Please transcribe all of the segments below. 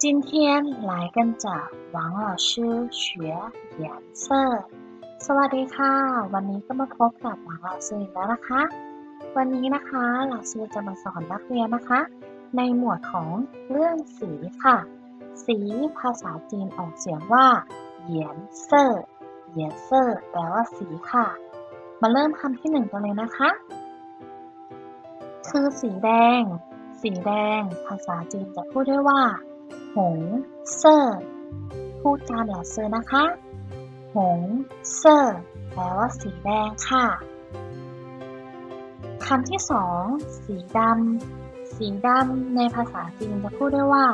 今天来跟着王老师学颜色สวัสดีค่ะ วันนี้ก็มาพบกับหวังหลักสูอีกแล้วนะคะ วันนี้นะคะหลักสูจะมาสอนนักเรียนนะคะ ในหมวดของเรื่องสีค่ะ สีภาษาจีนออกเสียงว่าเหยียนเซอร์เหยียนเซอร์แปลว่าสีค่ะ มาเริ่มคำที่หนึ่งกันเลยนะคะ คือสีแดง สีแดง ภาษาจีนจะพูดได้ว่า หงเซอร์พูดตามหลักเซอร์นะคะ หงเซอร์แปลว่าสีแดงค่ะคำที่สองสีดำ สีดำในภาษาจีนจะพูดได้ว่า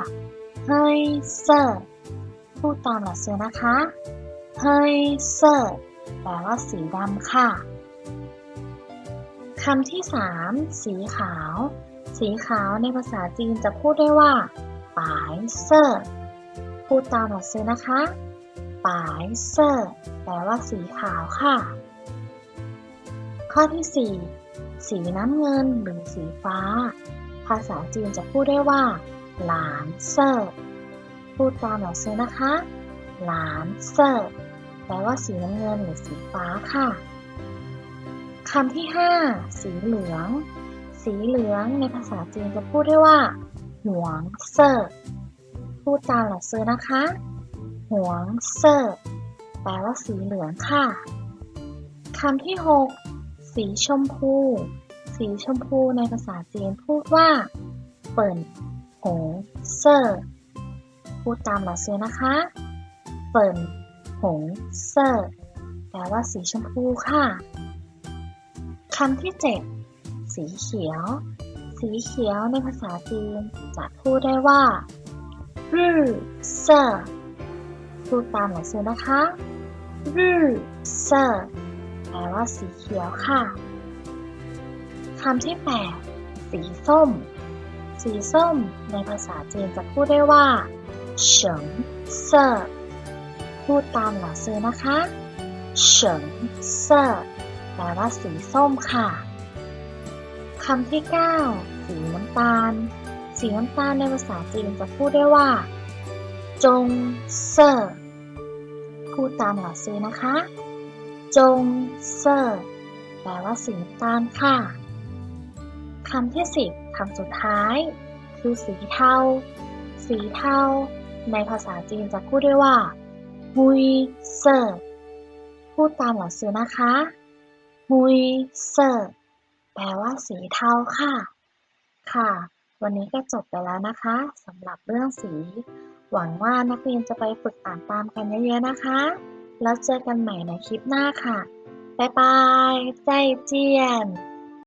เฮยเซอร์ พูดตามหลักเซอร์นะคะ เฮยเซอร์แปลว่าสีดำค่ะ คำที่สามสีขาว สีขาวในภาษาจีนจะพูดได้ว่า ปายเซอร์พูดตามหลักเซอนะคะปายเซอร์แปลว่าสีขาวค่ะ ข้อที่สี่สีน้ำเงินหรือสีฟ้า ภาษาจีนจะพูดได้ว่า หลานเซอร์พูดตามหลักเซอนะคะ หลานเซอร์แปลว่าสีน้ำเงินหรือสีฟ้าค่ะคำที่ 5 สีเหลือง สีเหลืองในภาษาจีนจะพูดได้ว่า หวงเซอร์พูดตามหลักเซอร์นะคะ หวงเซอร์แปลว่าสีเหลืองค่ะคำที่ 6 สีชมพู สีชมพูในภาษาจีนพูดว่าเปิ่นหงเซอร์พูดตามหลักเซอร์นะคะ เปิ่นหงเซอร์แปลว่าสีชมพูค่ะคำที่ 7 สีเขียว สีเขียวในภาษาจีนจะพูดได้ว่ารื่เซอร์พูดตามหลักสูตรนะคะรื่เซอร์แปลว่าสีเขียวค่ะคำที่8สีส้ม สีส้มในภาษาจีนจะพูดได้ว่าเฉิงเซอร์พูดตามหลักสูตรนะคะเฉิงเซอร์แปลว่าสีส้มค่ะ คำที่ 9 สีน้ำตาล สีน้ำตาลในภาษาจีนจะพูดได้ว่า จงเซอร์พูดตามหลักซื้อนะคะ จงเซอร์แปลว่าสีน้ำตาลค่ะคำที่ 10คำสุดท้าย คือสีเทา สีเทา ในภาษาจีนจะพูดได้ว่าฮุยเซอร์พูดตามหลักซื้อนะคะฮุยเซอร์ แปลว่าสีเทาค่ะ ค่ะ วันนี้ก็จบไปแล้วนะคะสำหรับเรื่องสี หวังว่านักเรียนจะไปฝึกอ่านตามกันเยอะๆนะคะ แล้วเจอกันใหม่ในคลิปหน้าค่ะ บ๊ายบาย ใจเจียน